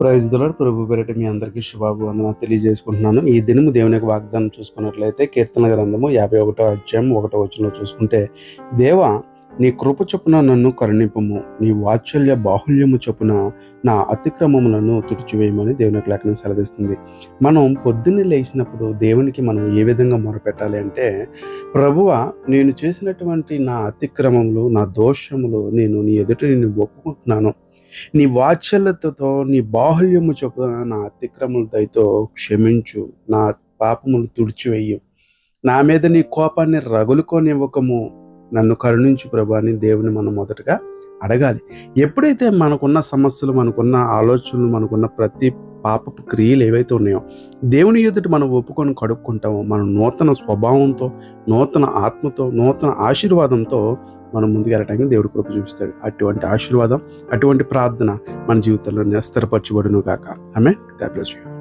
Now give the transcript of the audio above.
ప్రైజ్దుల ప్రభు పేరిట మీ అందరికీ శుభాభివందన తెలియజేసుకుంటున్నాను. ఈ దినము దేవుని యొక్క వాగ్దానం చూసుకున్నట్లయితే కీర్తన గ్రంథము యాభై ఒకటో అధ్యాయం ఒకటో వచ్చిన చూసుకుంటే దేవ నీ కృప చొప్పున నన్ను కరుణింపము. నీ వాత్సల్య బాహుల్యము చొప్పున నా అతిక్రమములను తుడిచివేయమని దేవుని యొక్క లేఖనం సెలవిస్తుంది. మనం పొద్దున్నే లేచినప్పుడు దేవునికి మనం ఏ విధంగా మొరపెట్టాలి అంటే ప్రభువ నేను చేసినటువంటి నా అతిక్రమములు నా దోషములు నేను నీ ఎదుట నేను ఒప్పుకుంటున్నాను. నీ వాత్సల్యతతో నీ బాహుల్యము చొప్పున నా అతిక్రమల దయతో క్షమించు. నా పాపములు తుడిచివేయు. నా మీద నీ కోపాన్ని రగులుకోనివ్వకము. నన్ను కరుణించు ప్రభా అని దేవుని మనం మొదటగా అడగాలి. ఎప్పుడైతే మనకున్న సమస్యలు మనకున్న ఆలోచనలు మనకున్న ప్రతి పాపపు క్రియలు ఏవైతే ఉన్నాయో దేవుని ఎదుటి మనం ఒప్పుకొని కడుక్కుంటామో మనం నూతన స్వభావంతో నూతన ఆత్మతో నూతన ఆశీర్వాదంతో మనం ముందుకెళ్ళటానికి దేవుడు కృప చూపిస్తాడు. అటువంటి ఆశీర్వాదం అటువంటి ప్రార్థన మన జీవితంలో స్థిరపరచబడును గాక. ఆమె గాడ్ బ్లెస్ యూ.